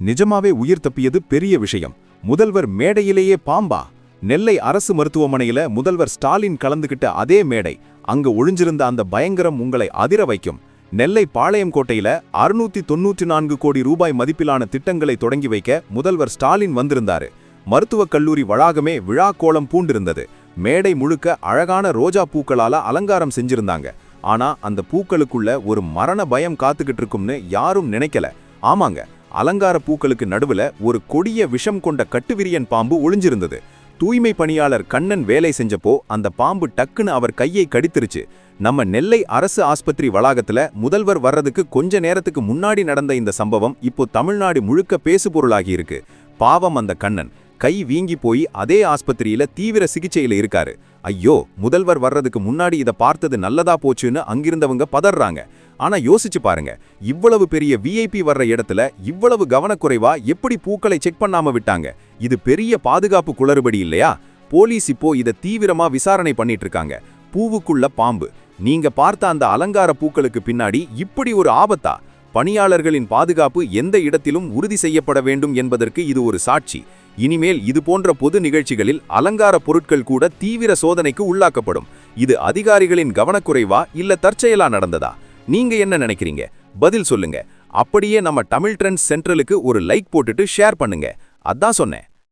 நிஜமாவே உயிர் தப்பியது பெரிய விஷயம். முதல்வர் மேடையிலேயே பாம்பா. நெல்லை அரசு மருத்துவமனையில முதல்வர் ஸ்டாலின் கலந்துகிட்ட அதே மேடை. அங்க ஒழிஞ்சிருந்த அந்த பயங்கரம் உங்களை அதிர வைக்கும். நெல்லை பாளையங்கோட்டையில அறுநூத்தி தொன்னூற்றி நான்கு கோடி ரூபாய் மதிப்பிலான திட்டங்களை தொடங்கி வைக்க முதல்வர் ஸ்டாலின் வந்திருந்தாரு. மருத்துவக் கல்லூரி வளாகமே விழா கோலம் பூண்டிருந்தது. மேடை முழுக்க அழகான ரோஜா பூக்களால அலங்காரம் செஞ்சிருந்தாங்க. ஆனா அந்த பூக்களுக்குள்ள ஒரு மரண பயம் காத்துக்கிட்டு இருக்கும்னு யாரும் நினைக்கல. ஆமாங்க அலங்கார பூக்களுக்கு நடுவுல ஒரு கொடிய விஷம் கொண்ட கட்டுவிரியன் பாம்பு ஒளிஞ்சிருந்தது. தூய்மை பணியாளர் கண்ணன் வேலை செஞ்சப்போ அந்த பாம்பு டக்குன்னு அவர் கையை கடித்துருச்சு. நம்ம நெல்லை அரசு ஆஸ்பத்திரி வளாகத்துல முதல்வர் வர்றதுக்கு கொஞ்ச நேரத்துக்கு முன்னாடி நடந்த இந்த சம்பவம் இப்போ தமிழ்நாடு முழுக்க பேசுபொருளாகி இருக்கு. பாவம் அந்த கண்ணன். கை வீங்கி போய் அதே ஆஸ்பத்திரியில தீவிர சிகிச்சையில இருக்காரு. ஐயோ முதல்வர் வர்றதுக்கு முன்னாடி இதை பார்த்தது நல்லதா போச்சுன்னு அங்கிருந்தவங்க பதறாங்க. ஆனா யோசிச்சு பாருங்க இவ்வளவு பெரிய விஐபி வர்ற இடத்துல இவ்வளவு கவனக்குறைவா எப்படி பூக்களை செக் பண்ணாம விட்டாங்க? இது பெரிய பாதுகாப்பு குளறுபடி இல்லையா? போலீஸ் இப்போ இதை தீவிரமா விசாரணை பண்ணிட்டு இருக்காங்க. பூவுக்குள்ள பாம்பு. நீங்க பார்த்த அந்த அலங்கார பூக்களுக்கு பின்னாடி இப்படி ஒரு ஆபத்தா? பணியாளர்களின் பாதுகாப்பு எந்த இடத்திலும் உறுதி செய்யப்பட வேண்டும் என்பதற்கு இது ஒரு சாட்சி. இனிமேல் இது போன்ற பொது நிகழ்ச்சிகளில் அலங்கார பொருட்கள் கூட தீவிர சோதனைக்கு உள்ளாக்கப்படும். இது அதிகாரிகளின் கவனக்குறைவா இல்ல தற்செயலா நடந்ததா? நீங்க என்ன நினைக்கிறீங்க? பதில் சொல்லுங்க. அப்படியே நம்ம தமிழ் ட்ரெண்ட்ஸ் சென்ட்ரலுக்கு ஒரு லைக் போட்டுட்டு ஷேர் பண்ணுங்க. அதான் சொன்னேன்.